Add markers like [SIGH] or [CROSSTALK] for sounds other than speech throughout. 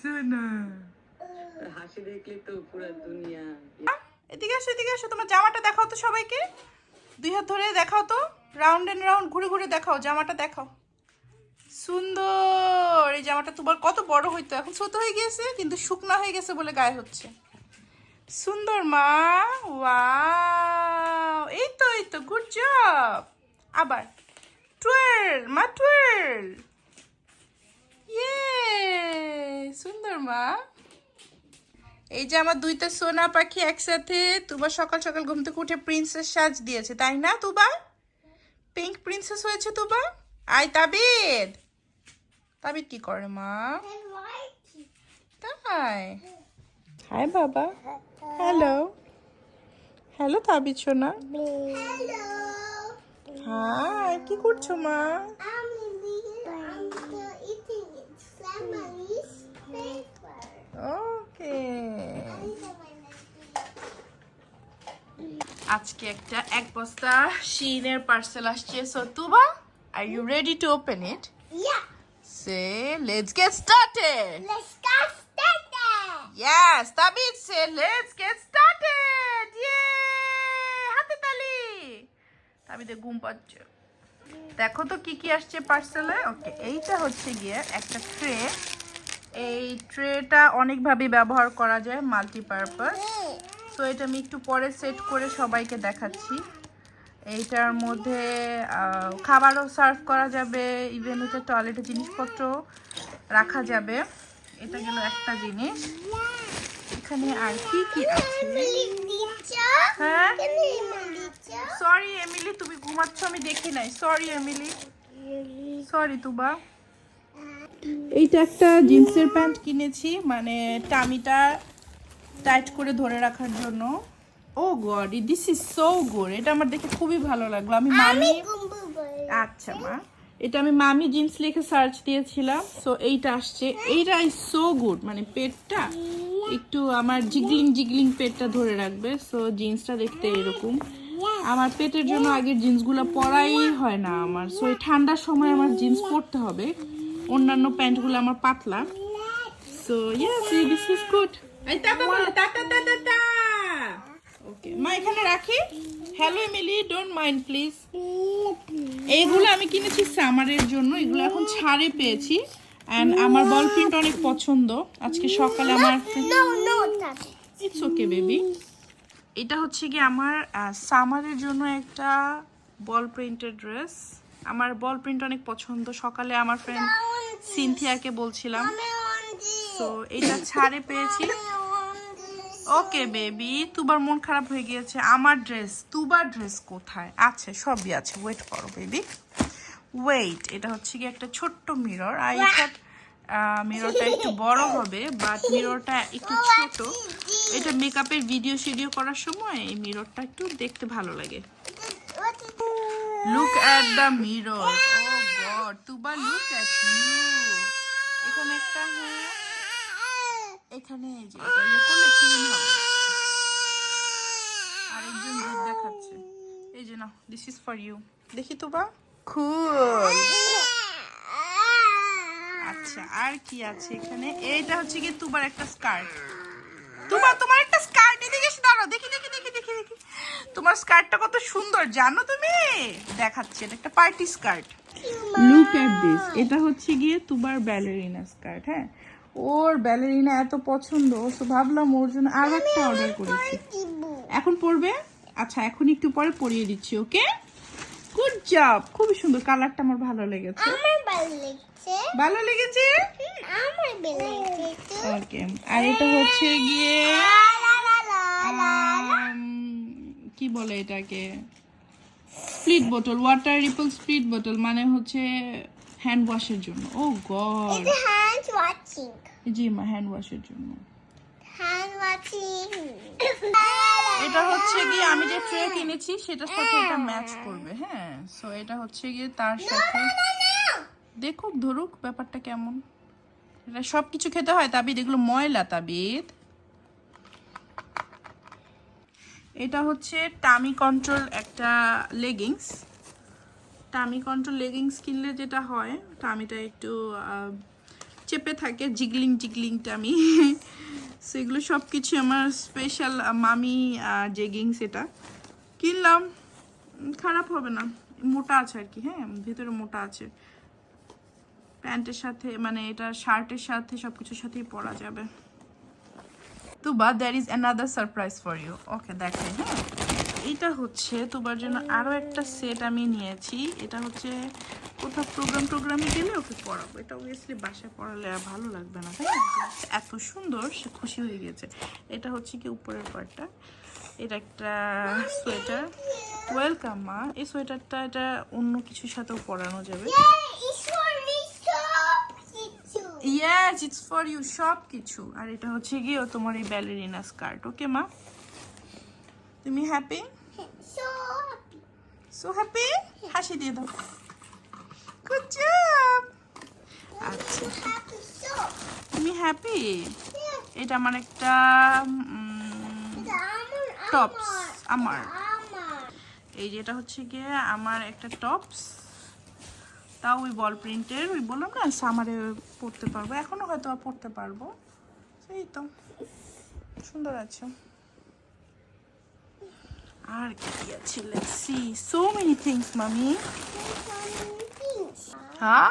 সোনা হাসি দেখলে তো পুরো দুনিয়া। এদিকে আসো এদিকে আসো তোমার জামাটা দেখাও তো সবাইকে। দুই হাত ধরে দেখাও তো রাউন্ড এন্ড রাউন্ড ঘুরে ঘুরে দেখাও জামাটা দেখাও। সুন্দর এই জামাটা তোমার কত বড় হইতো এখন ছোট হয়ে গিয়েছে কিন্তু শুকনা হয়ে গেছে বলে গায়ে হচ্ছে। সুন্দর মা ওয়াও এই তো এই তো গুড জব আবার। টুয়েল মা টুয়েল ইয়ে সুন্দর মা। এই যে আমার দুইটা সোনা পাখি একসাথে তুবা সকাল সকাল ঘুম থেকে উঠে প্রিন্সেস সাজ দিয়েছে তাই না তুবা? পিঙ্ক প্রিন্সেস হয়েছে তুবা? আই তাবিদ! তাবিদ কি করে মা? তাই। হাই বাবা। হ্যালো হ্যালো তাবিদ সোনা। হাই কি করছ মা? ওকে। আজকে একটা এক বস্তা শিনের পার্সেল আসছে। So Tuba are you ready to open it say let's get started Yes, Tabit said, let's get started. Yay! হাতে তালি তাবিদে ঘুম পাচ্ছে। দেখো তো কি কি আসছে পার্সেলে ওকে এইটা হচ্ছে গিয়ে একটা ট্রে এই ট্রেটা অনেকভাবে ব্যবহার করা যায় মাল্টিপারপাস তো এটা আমি একটু পরে সেট করে সবাইকে দেখাচ্ছি। এইটার মধ্যে খাবারও সার্ভ করা যাবে। ইভেন হচ্ছে টয়লেটের জিনিসপত্র রাখা যাবে। এটা গেল একটা জিনিস। এখানে আর কি কি আছে? হ্যাঁ? সরি এমিলি তুমি ঘুমাচ্ছ আমি দেখি নাই। Sorry Emily sorry Tuba. এইটা একটা জিন্সের প্যান্ট কিনেছি মানে টামিটা টাইট করে ধরে রাখার জন্য। ও god this is so good এটা আমার দেখে খুবই ভালো লাগল। আমি মামি আচ্ছা মা। এটা আমি মামি জিন্স লিখে সার্চ দিয়েছিলাম। সো এইটা আসছে। এইটা ইজ সো গুড মানে পেটটা একটু আমার জিগলিং জিগলিং পেটটা ধরে রাখবে। সো জিন্সটা দেখতে এরকম। আমার পেটের জন্য আগের জিন্সগুলো পরাই হয় না আমার সো এই ঠান্ডার সময় আমার জিন্স পরতে হবে অন্যান্য প্যান্টগুলো আমার পাতলা so yes this is good okay মা এখানে রাখি hello Emily don't mind please এইগুলো আমি কিনেছি সামারের জন্য এগুলো এখন ছাড়ে পেয়েছি অ্যান্ড আমার বল প্রিন্ট অনেক পছন্দ আজকে সকালে আমার ইটস ওকে বেবি এটা হচ্ছে কি আমার সামারের জন্য একটা বল প্রিন্টের ড্রেস। আমার বল প্রিন্ট অনেক পছন্দ। সকালে আমার ফ্রেন্ড সিনথিয়াকে বলছিলাম। তো এটা ছাড়ে পেয়েছি। ওকে বেবি তুবার মন খারাপ হয়ে গিয়েছে। আমার ড্রেস তুবার ড্রেস কোথায়? আছে সবই আছে। ওয়েট করো বেবি ওয়েট এটা হচ্ছে কি একটা ছোট্ট মিরর আই থট মিররটা একটু বড় হবে বাট মিররটা একটু ছোট। এটা মেকআপের ভিডিও শিডিও করার সময় এই মিররটা একটু দেখতে ভালো লাগে। Look at the mirror oh god Tuba look at you এখানে একটা হ্যাঁ এখানে এই যে, এটা করলে ক্লিন হবে। আরেকজন জিদ দেখাচ্ছে। এই যে না দিস ইজ ফর ইউ দেখি তো বা খুল আচ্ছা আর কি আছে এখানে? এইটা হচ্ছে কি তুবার একটা স্কার্ট তুবা তোমার একটা স্কার্ট এদিকে এসে দাঁড়াও দেখি দেখি দেখি দেখি দেখি। তোমার স্কার্টটা কত সুন্দর জানো তুমি? দেখাচ্ছে এটা একটা party skirt look at this এটা হচ্ছে গিয়ে তুবার ব্যালেরিনা স্কার্ট হ্যাঁ? ওর ব্যালেরিনা এত পছন্দ তো ভাবলাম ওর জন্য আর একটা অর্ডার করেছি। এখন পরবে? আচ্ছা এখন একটু পরে পরিয়ে দিচ্ছি ওকে গুড জব খুবই সুন্দর কালারটা আমার ভালো লেগেছে। ভালো লেগেছে। ওকে আর এটা হচ্ছে গিয়ে কি বলে এটাকে? স্প্লিট বোতল ওয়াটার রিপল স্প্লিট বোতল মানে হচ্ছে হ্যান্ড ওয়াশের জন্য। ও গড ওয়াশিং জি মা হ্যান্ড ওয়াশের জন্য। এটা হচ্ছে গিয়ে আমি যে ট্রে কিনেছি সেটার সাথে এটা ম্যাচ করবে হ্যাঁ? সো এটা হচ্ছে গিয়ে তার সাথে দেখুক, ধরুক ব্যাপারটা কেমন। এটা সব কিছু খেতে হয় তাবিদ, এগুলো ময়লা তাবিদ। এটা হচ্ছে টামি কন্ট্রোল একটা লেগিংস টামি কন্ট্রোল লেগিংস কিনলে যেটা হয় টামিটা একটু চেপে থাকে, জিগলিং জিগলিং টামি। সেগুলো সব কিছু আমার স্পেশাল মামি জেগিংস এটা। কিনলাম খারাপ হবে না। মোটা আছে আর কি হ্যাঁ ভিতরে মোটা আছে। প্যান্টের সাথে মানে এটা শার্টের সাথে সব কিছুর সাথেই পরা যাবে। তো বা there is another surprise for you okay দেখে হ্যাঁ। এটা হচ্ছে তোমার জন্য আরও একটা সেট আমি নিয়েছি। এটা হচ্ছে কোথাও প্রোগ্রাম টোগ্রামে গেলে ওকে পড়াবো। এটা অবভিয়াসলি বাসায় পড়ালে আর ভালো লাগবে না। তাই না এত সুন্দর সে খুশি হয়ে গেছে। এটা হচ্ছে কি উপরের পার্টটা এটা একটা সোয়েটার ওয়েলকাম মা। এই সোয়েটারটা এটা অন্য কিছুর সাথেও পরানো যাবে. ইয়াস ইটস ফর ইউ সব কিছু আর এটা হচ্ছে গিয়ে তোমার এই ব্যালেরিনা স্কার্ট ওকে মা? তুমি হ্যাপি. সো হ্যাপি হাসি দিয়ে দাও। গুড জব আচ্ছা। তুমি হ্যাপি এটা আমার একটা টপস আমার এই যেটা হচ্ছে গিয়ে আমার একটা টপস তাও ওই বল প্রিন্টের ওই বললাম না সামারে পড়তে পারব। এখনও হয়তো পড়তে পারব। সেই তো। সুন্দর আছে। আর কি আছে let's see so many things মামি হ্যাঁ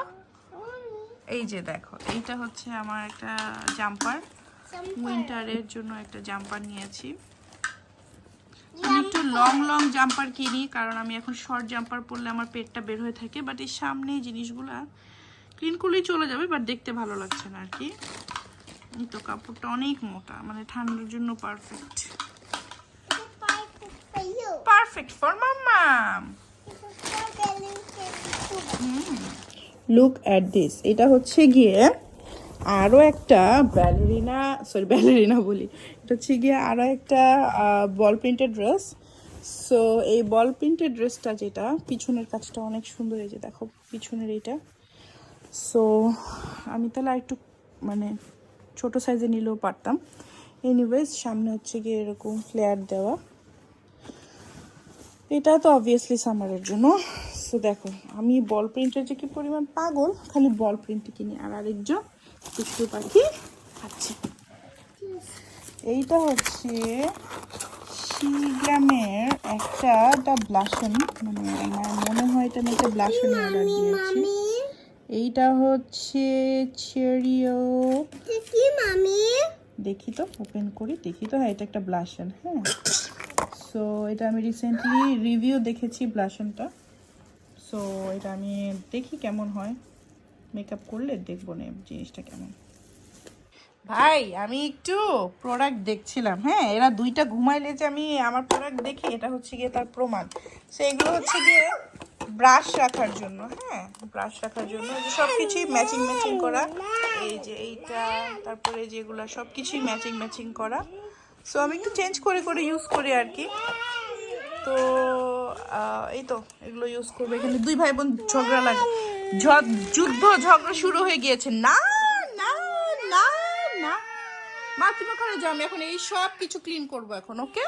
এই যে দেখো এইটা হচ্ছে আমার একটা জাম্পার। উইন্টারের জন্য একটা জাম্পার নিয়েছি। আমি একটু লং লং জাম্পার কিনি কারণ আমি এখন শর্ট জাম্পার পরলে আমার পেটটা বের হয়ে থাকে। বাট এই সামনে এই জিনিসগুলা ক্লিন করলেই চলে যাবে বাট দেখতে ভালো লাগছে না আর কি। এই তো কাপড়টা অনেক মোটা মানে ঠান্ডার জন্য perfect you. is for too. Look at this এটা হচ্ছে গিয়ে আরও একটা ব্যালেরিনা সরি ব্যালেরিনা বলি। এটা হচ্ছে গিয়ে আরও একটা বল প্রিন্টেড ড্রেস সো এই বল প্রিন্টেড ড্রেসটা যেটা, পিছনের কাজটা অনেক সুন্দর যে দেখো, পিছনের এইটা। সো আমি তাহলে একটু মানে ছোট সাইজে নিলেও পারতাম। এনিওয়েজ সামনে হচ্ছে গিয়ে এরকম ফ্লেয়ার দেওয়া। এটা তো অবভিয়াসলি সামারের জন্য। সো দেখো আমি বল প্রিন্টের যে কি পরিমাণ পাগল খালি বল প্রিন্ট কিনি। আর আরেকজন দুষ্টু পাখি খাচ্ছে। এইটা হচ্ছে শিগ্রামের একটা দা ব্লাশন মানে আমার মনে হয় এটা আমি একটা ব্লাশন অর্ডার দিয়েছি. এইটা হচ্ছে চেরিও দেখি তো ওপেন করি দেখি তো হ্যাঁ এটা একটা ব্লাশন হ্যাঁ। সো এটা আমি রিসেন্টলি রিভিউ দেখেছি ব্লাশনটা সো এটা আমি দেখি কেমন হয়। মেকআপ করলে দেখব না জিনিসটা কেমন। ভাই, আমি একটু প্রোডাক্ট দেখছিলাম হ্যাঁ? এরা দুইটা ঘুমাইলে যে আমি আমার প্রোডাক্ট দেখি, এটা হচ্ছে গিয়ে তার প্রমাণ। সো এগুলো হচ্ছে গিয়ে ব্রাশ রাখার জন্য হ্যাঁ? ব্রাশ রাখার জন্য সব কিছুই ম্যাচিং ম্যাচিং করা। এই যে এইটা, তারপরে যেগুলো সব কিছুই ম্যাচিং ম্যাচিং করা। সো আমি একটু চেঞ্জ করে করে ইউজ করি আর কি তো এই তো, এগুলো ইউজ করবে। এখানে দুই ভাই বোন ঝগড়া লাগে যুদ্ধ, ঝগড়া শুরু হয়ে গিয়েছে। না না না না। মা তুমি এখন এই সব কিছু ক্লিন করব এখন ওকে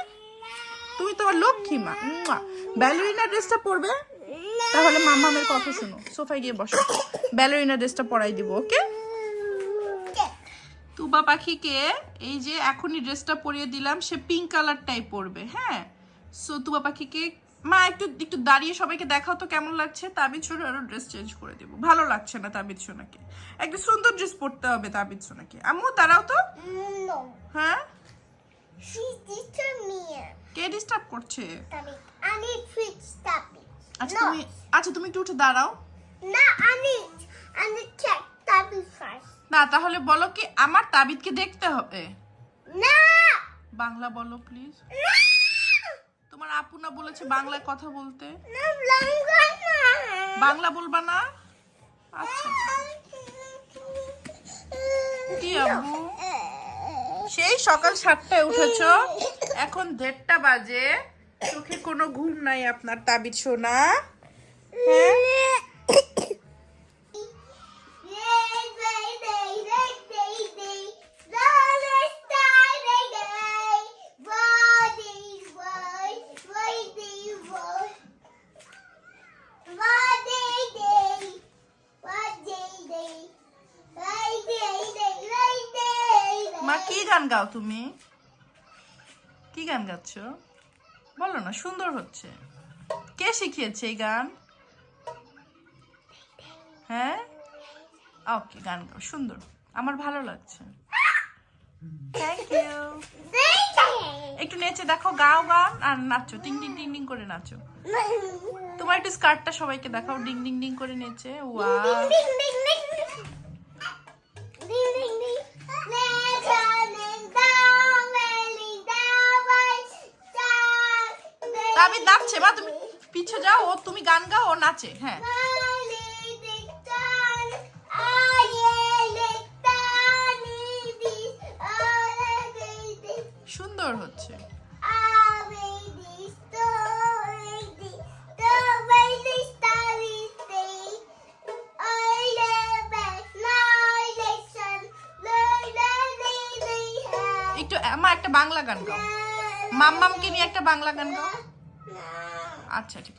লক্ষ্মী মা ব্যালোরিনা ড্রেসটা পরবে? তাহলে মামামের কথা শুনো। সোফায় গিয়ে বসো। ব্যালোরিনা ড্রেসটা পরাই দিব ওকে তুবা পাখিকে এই যে এখনই ড্রেসটা পরিয়ে দিলাম সে পিঙ্ক কালারটাই পরবে হ্যাঁ? সো তুবা পাখিকে মা একটু একটু দাঁড়িয়ে সবাইকে দেখাও তো কেমন লাগছে। তাবিদ সোনা আরও ড্রেস চেঞ্জ করে দেবো। ভালো লাগছে না তাবিদ সোনাকে একটা সুন্দর ড্রেস পরতে হবে তাবিদ সোনাকে আম্মু দাঁড়াও তো। হ্যাঁ? কে ডিস্টার্ব করছে. আচ্ছা তুমি আচ্ছা তুমি একটু উঠে দাঁড়াও। না I না তাহলে বলো কি আমার তাবিদকে দেখতে হবে? No! বাংলা বলো প্লিজ তোমার আপু না বলেছে বাংলায় কথা বলতে. বাংলা বলবা না? আচ্ছা। কি সেই সকাল সাতটায় উঠেছ? এখন দেড়টা বাজে। চোখে কোনো ঘুম নাই আপনার তাবিদ সোনা। হ্যাঁ? গান গাও তুমি? কি গান গাচ্ছ? বলো না, সুন্দর হচ্ছে। কে শিখিয়েছে এই গান? হ্যাঁ? ওকে, গান গাও, সুন্দর। আমার ভালো লাগছে। থ্যাংক ইউ একটু নেচে দেখো গাও গান আর নাচো, টিং টিং টিং টিং করে নাচো। তোমার একটু স্কার্টটা সবাইকে দেখাও ডিং ডিং ডিং করে নেচে। ওয়া তাবিদ নাচছে মা তুমি পিছে যাও ও তুমি গান গাও ও নাচে হ্যাঁ। সুন্দর হচ্ছে। একটু মা একটা বাংলা গান গাও। মাম্মামকে নিয়ে একটা বাংলা গান গাও। Video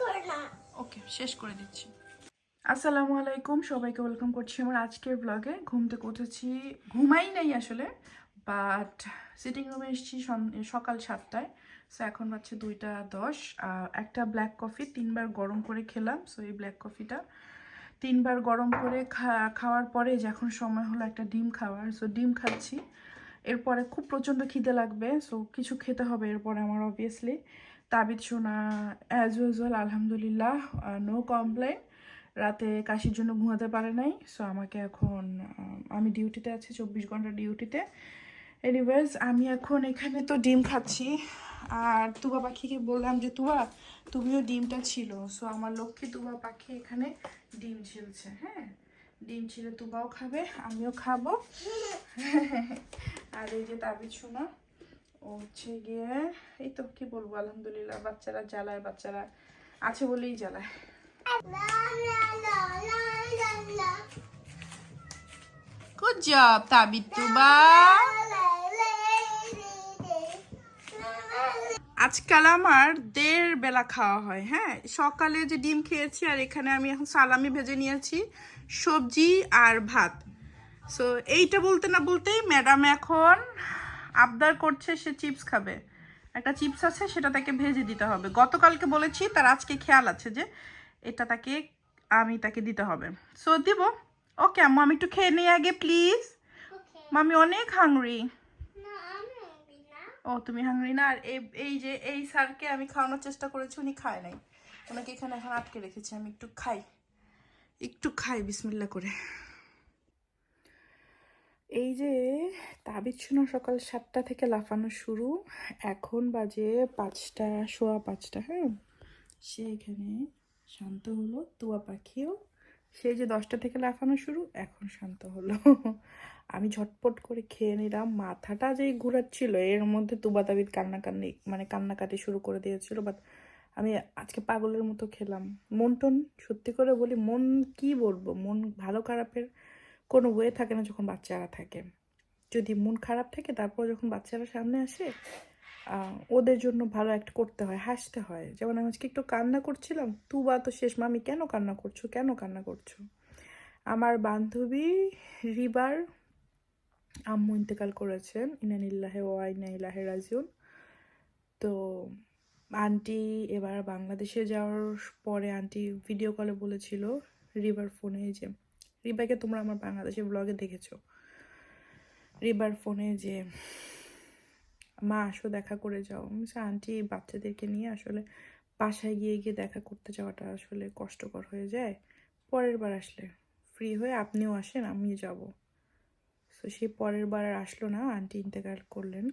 corner. ওকে শেষ করে দিচ্ছি। আসসালামু আলাইকুম, সবাইকে ওয়েলকাম করছি আমার আজকের ব্লগে ঘুম থেকে উঠেছি, ঘুমাই নাই আসলে বাট সিটিং রুমে এসেছি সকাল সাতটায়। সো এখন বাচ্চা দুইটা দশ একটা ব্ল্যাক কফি তিনবার গরম করে খেলাম। সো এই ব্ল্যাক কফিটা তিনবার গরম করে খাওয়ার পরে যখন সময় হলো একটা ডিম খাওয়ার। সো ডিম খাচ্ছি। এরপরে খুব প্রচণ্ড খিদে লাগবে। সো কিছু খেতে হবে এরপরে আমার অবভিয়াসলি তাবিদ শোনা অ্যাজ ইউজুয়াল আলহামদুলিল্লাহ নো কমপ্লেন রাতে কাশির জন্য ঘুমাতে পারে নাই। সো আমাকে এখন আমি ডিউটিতে আছি, চব্বিশ ঘণ্টা ডিউটিতে। এনিওয়েজ আমি এখন এখানে তো ডিম খাচ্ছি। আর তুবা পাখিকে বললাম যে, তুবা, তুমিও ডিমটা ছিল। সো আমার লক্ষ্মী তুবা পাখি এখানে ডিম ছিলছে হ্যাঁ? ডিম ছিল তুবাও খাবে, আমিও খাব। আর এই যে তাবিজ শোনা ও হচ্ছে গিয়ে, এই তো কি বলব, আলহামদুলিল্লাহ, বাচ্চারা জ্বালায়, বাচ্চারা আছে বলেই জ্বালায়। La la la la la la. Good job Tabid Tuba আজকাল আমার দেড় বেলা খাওয়া হয় হ্যাঁ? সকালে যে ডিম খেয়েছি আর এখানে আমি এখন সালামি ভেজে নিয়েছি সবজি আর ভাত। সো এইটা বলতে না বলতেই ম্যাডাম এখন আবদার করছে সে চিপস খাবে। একটা চিপস আছে সেটা তাকে ভেজে দিতে হবে। গতকালকে বলেছি তার আজকে খেয়াল আছে যে এটা তাকে আমি তাকে দিতে হবে। সো দিব। ওকে আম্মু আমি একটু খেয়ে নিই আগে প্লিজ মামি অনেক হাংরি ও, তুমি হাংরি না আর এই যে, এই স্যারকে আমি খাওয়ানোর চেষ্টা করেছি, উনি খায় নাই। ওনাকে এখানে এখন আটকে রেখেছি, আমি একটু খাই। একটু খাই বিসমিল্লা করে। এই যে, তাবিজ সকাল সাতটা থেকে লাফানো শুরু। এখন বাজে পাঁচটা, সোয়া পাঁচটা হ্যাঁ? সে এখানে শান্ত হলো, তুয়া পাখিও। সে যে দশটা থেকে লাফানো শুরু, এখন শান্ত হলো। আমি ঝটপট করে খেয়ে নিলাম। মাথাটা যেই ঘুরাচ্ছিল, এর মধ্যে তুবা তাবিদ কান্নাকান্নি মানে কান্নাকাটি শুরু করে দিয়েছিল বাট আমি আজকে পাগলের মতো খেলাম। মন টন, সত্যি করে বলি, মন কি বলব? মন ভালো খারাপের কোনো ওয়ে থাকে না যখন বাচ্চারা থাকে। যদি মন খারাপ থাকে, তারপর যখন বাচ্চারা সামনে আসে ওদের জন্য ভালো অ্যাক্ট করতে হয়, হাসতে হয়। যেমন আমি আজকে একটু কান্না করছিলাম, তুবা তো শেষ, মামি, কেন কান্না করছ? কেন কান্না করছ? আমার বান্ধবী, রিবার আম্মু ইন্তেকাল করেছেন ইনানিল্লাহে ও আইনাইলাহে রাজিউন। তো আন্টি এবার বাংলাদেশে যাওয়ার পরে আন্টি ভিডিও কলে বলেছিল রিবার ফোনে যে রিবাকে তোমরা আমার বাংলাদেশের ব্লগে দেখেছ। রিবার ফোনে যে মা আসো দেখা করে যাও। বলছি, আন্টি বাচ্চাদেরকে নিয়ে আসলে বাসায় গিয়ে গিয়ে দেখা করতে যাওয়াটা আসলে কষ্টকর হয়ে যায়। পরের বার আসলে ফ্রি হয়ে আপনিও আসেন আমিও যাব। তো সেই পরের বার আর আসলো না, আন্টি ইন্তেকাল করলেন।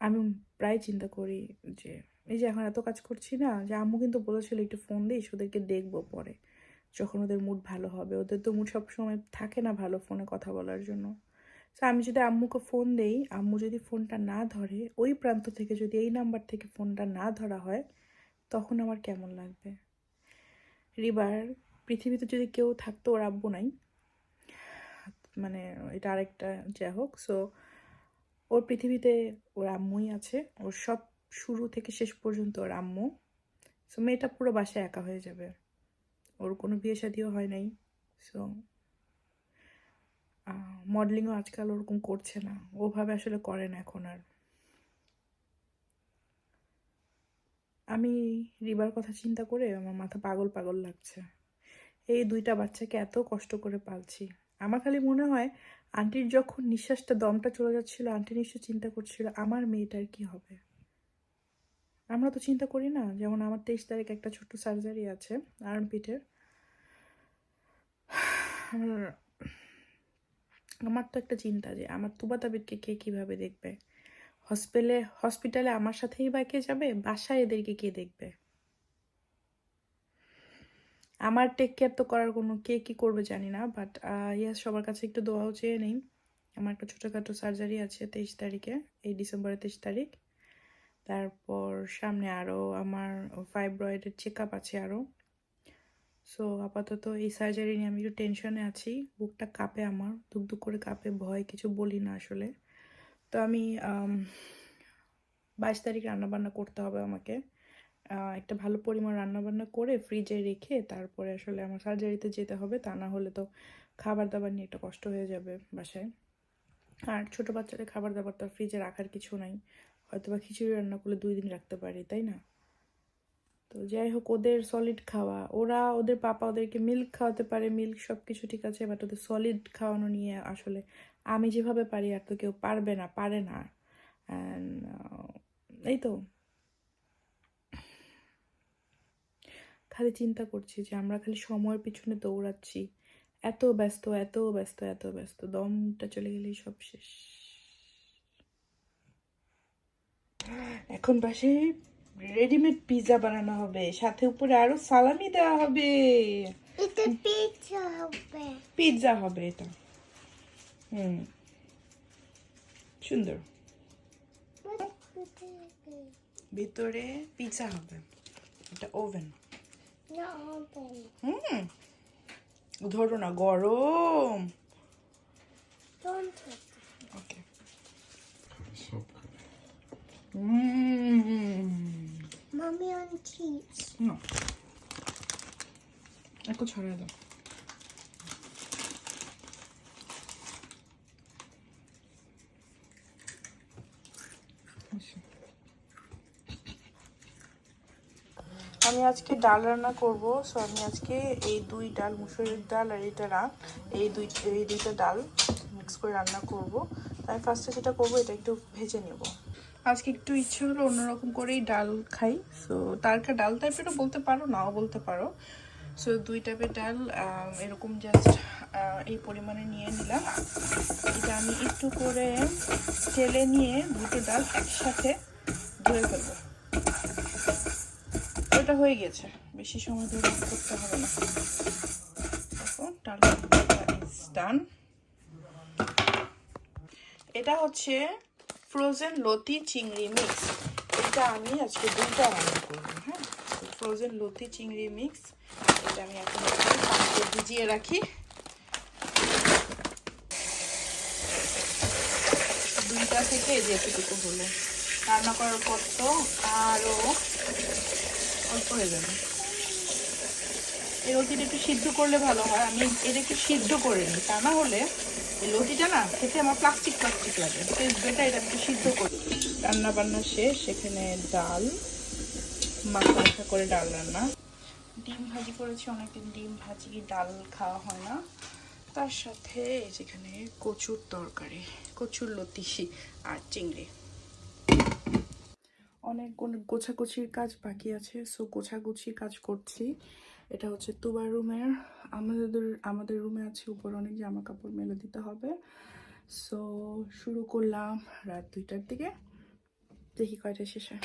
আমি প্রায় চিন্তা করি যে, এই যে এখন এত কাজ করছি না, যে আম্মু কিন্তু বলেছিল একটু ফোন দিস, ওদেরকে দেখব পরে, যখন ওদের মুড ভালো হবে। ওদের তো মুড সবসময় থাকে না ভালো ফোনে কথা বলার জন্য। তো আমি যদি আম্মুকে ফোন দেই, আম্মু যদি ফোনটা না ধরে, ওই প্রান্ত থেকে যদি এই নাম্বার থেকে ফোনটা না ধরা হয়, তখন আমার কেমন লাগবে? রিবার পৃথিবীতে যদি কেউ থাকতো, ওর আব্বু নাই। মানে এটা আরেকটা, যাই হোক সো ওর পৃথিবীতে ওর আম্মুই আছে। ওর সব শুরু থেকে শেষ পর্যন্ত ওর আম্মু। সো মেয়েটা পুরো বাসায় একা হয়ে যাবে। ওর কোনো বিয়ে শাদিও হয় নাই। সো মডেলিংও আজকাল ওরকম করছে না। ওভাবে আসলে করে না এখন আর। আমি রিবার কথা চিন্তা করে আমার মাথা পাগল পাগল লাগছে। এই দুইটা বাচ্চাকে এত কষ্ট করে পালছি। আমার খালি মনে হয় আন্টির যখন নিঃশ্বাসটা, দমটা চলে যাচ্ছিল, আন্টি নিশ্চয় চিন্তা করছিল, আমার মেয়েটার কি হবে? আমরা তো চিন্তা করি না, যেমন আমার তেইশ তারিখ একটা ছোট্ট সার্জারি আছে আর্ম পিঠের আমার আমার তো একটা চিন্তা যে আমার তুবা তাবিদকে কে কীভাবে দেখবে? হসপিটালে হসপিটালে আমার সাথেই বা কে যাবে? বাসায় এদেরকে কে দেখবে? আমার টেক কেয়ার তো করার কোনো কে কি করবে জানি না বাট ইয়াস সবার কাছে একটু দোয়াও চেয়ে নেই। আমার একটা ছোটোখাটো সার্জারি আছে তেইশ তারিখে, এই ডিসেম্বরের তেইশ তারিখ। তারপর সামনে আরও আমার ফাইব্রয়েডের চেক আপ আছে আরও সো আপাতত এই সার্জারি নিয়ে আমি একটু টেনশনে আছি, বুকটা কাঁপে আমার ধুক করে কাঁপে, ভয়, কিছু বলি না আসলে। তো আমি, বাইশ তারিখ রান্নাবান্না করতে হবে আমাকে। একটা ভালো পরিমাণ রান্নাবান্না করে ফ্রিজে রেখে তারপরে আসলে আমার সার্জারিতে যেতে হবে, তা না হলে তো খাবার দাবার নিয়ে একটা কষ্ট হয়ে যাবে বাসায়। আর ছোটো বাচ্চাদের খাবার দাবার তো ফ্রিজে রাখার কিছু নাই হয়তো বা খিচুড়ি রান্না করলে দুই দিন রাখতে পারি, তাই না? তো যাই হোক, ওদের সলিড খাওয়া, ওরা, ওদের পাপা ওদেরকে মিল্ক খাওয়াতে পারে মিল্ক সব কিছু ঠিক আছে বাট ওদের সলিড খাওয়ানো নিয়ে আসলে আমি যেভাবে পারি আর তো কেউ পারবে না, পারে না। এই তো। খালি চিন্তা করছি যে আমরা খালি সময়ের পিছনে দৌড়াচ্ছি। এত ব্যস্ত এত ব্যস্ত এত ব্যস্ত। দমটা চলে গেলেই সব শেষ। এখন পাশে রেডিমেড পিৎজা বানানো হবে সাথে উপরে আরও সালামি দেওয়া হবে। এটা পিৎজা হবে। পিৎজা হবে এটা। হুম। সুন্দর। ভিতরে পিৎজা হবে। এটা ওভেন। না হবে হুম ধরো না গরম Don't touch ওকে সব খাবে Mommy on cheese. না একটু ছড়াই দাও আচ্ছা। আমি আজকে ডাল রান্না করব। সো আমি আজকে এই দুই ডাল, মুসুরির ডাল আর এটা না, এই দুই, এই দুইটা ডাল মিক্স করে রান্না করব। তাই ফার্স্টে যেটা করব, এটা একটু ভেজে নেব। আজকে একটু ইচ্ছে হলো অন্যরকম করেই ডাল খাই। সো তারকা ডাল টাইপেরও বলতে পারো, নাও বলতে পারো। সো দুই টাইপের ডাল এরকম জাস্ট এই পরিমাণে নিয়ে নিলাম। এটা আমি একটু করে তেলে নিয়ে দুটো ডাল একসাথে ধুয়ে ফেলব। ওটা হয়ে গেছে। বেশি সময় ধরে করতে হবে না। ইজ ডান এটা হচ্ছে ফ্রোজেন লতি চিংড়ি মিক্স এটা আমি আজকে দুইটা রান্না করব হ্যাঁ? ফ্রোজেন লতি চিংড়ি মিক্স এটা আমি এখন পানিতে ভিজিয়ে রাখি। দুইটা থেকে যেটুকু হলো। রান্না করার পর তো আরও অল্প হয়ে যাবে। এই লতিটা একটু সিদ্ধ করলে ভালো হয়। আমি এটা একটু সিদ্ধ করে নিই। তা না হলে এই লতিটা না খেতে আমার প্লাস্টিক প্লাস্টিক লাগে। বেটা এটা একটু সিদ্ধ করি। রান্না বান্না শেষ। সেখানে ডাল মাখা মাখা করে ডাল রান্না। ডিম ভাজি করেছি। অনেকদিন ডিম ভাজি, ডাল খাওয়া হয় না। তার সাথে যেখানে কচুর তরকারি, কচুর লতি আর চিংড়ি। অনেক গোছাগুছির কাজ বাকি আছে সো গোছাগুছির কাজ করছি। এটা হচ্ছে তুবার রুমের। আমাদের আমাদের রুমে আছে উপর অনেক জামা কাপড় মেলে দিতে হবে। সো শুরু করলাম রাত দুইটার দিকে। দেখি কয়টা শেষে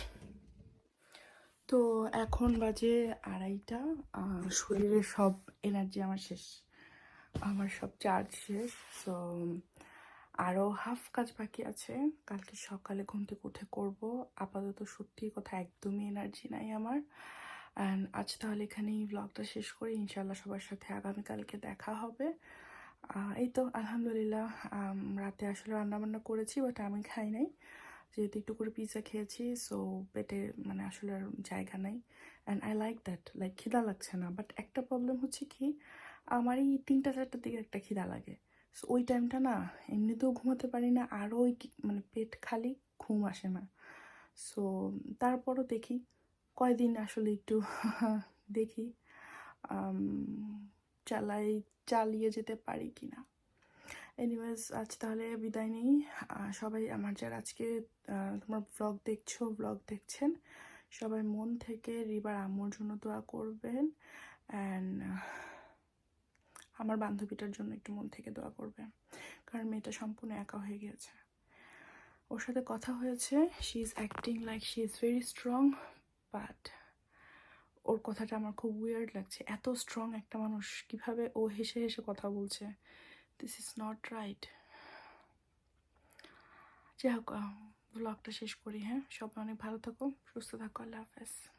তো এখন বাজে আড়াইটা। আর শরীরের সব এনার্জি আমার শেষ। আমার সব চার্জ শেষ। সো আরও হাফ কাজ বাকি আছে। কালকে সকালে ঘুম থেকে উঠে করব। আপাতত সত্যি কথা একদমই এনার্জি নাই আমার। অ্যান্ড আজ তাহলে এখানেই ব্লগটা শেষ করি। ইনশাল্লাহ সবার সাথে আগামীকালকে দেখা হবে। এই তো, আলহামদুলিল্লাহ। রাতে আসলে রান্না বান্না করেছি বাট আমি খাই নাই। যেহেতু একটু করে পিৎজা খেয়েছি সো পেটে মানে আসলে আর জায়গা নাই। And I like that like খিদা লাগছে না। বাট একটা প্রবলেম হচ্ছে কি আমার এই তিনটা, চারটার দিকে একটা খিদা লাগে। ওই টাইমটা না এমনিতেও ঘুমাতে পারি না। আরও ওই মানে পেট খালি, ঘুম আসে না। সো তারপরও দেখি, কয়দিন আসলে একটু [LAUGHS] দেখি চালাই, চালিয়ে যেতে পারি কি না এনিওয়েজ আজ তাহলে বিদায় নেই। সবাই আমার যারা আজকে তোমার ব্লগ দেখছ ব্লগ দেখছেন, সবাই মন থেকে রিবার আম্মুর জন্য দোয়া করবেন। অ্যান্ড আমার বান্ধবীটার জন্য একটু মন থেকে দোয়া করবেন কারণ মেয়েটা সম্পূর্ণ একা হয়ে গিয়েছে। ওর সাথে কথা হয়েছে। She is acting like she is very strong but ওর কথাটা আমার খুব উইয়ার্ড লাগছে। এত স্ট্রং একটা মানুষ, কীভাবে ও হেসে হেসে কথা বলছে? দিস ইজ নট রাইট যাই হোক ব্লগটা শেষ করি হ্যাঁ? সবাই অনেক ভালো থাকো, সুস্থ থাকো, আল্লাহ হাফেজ।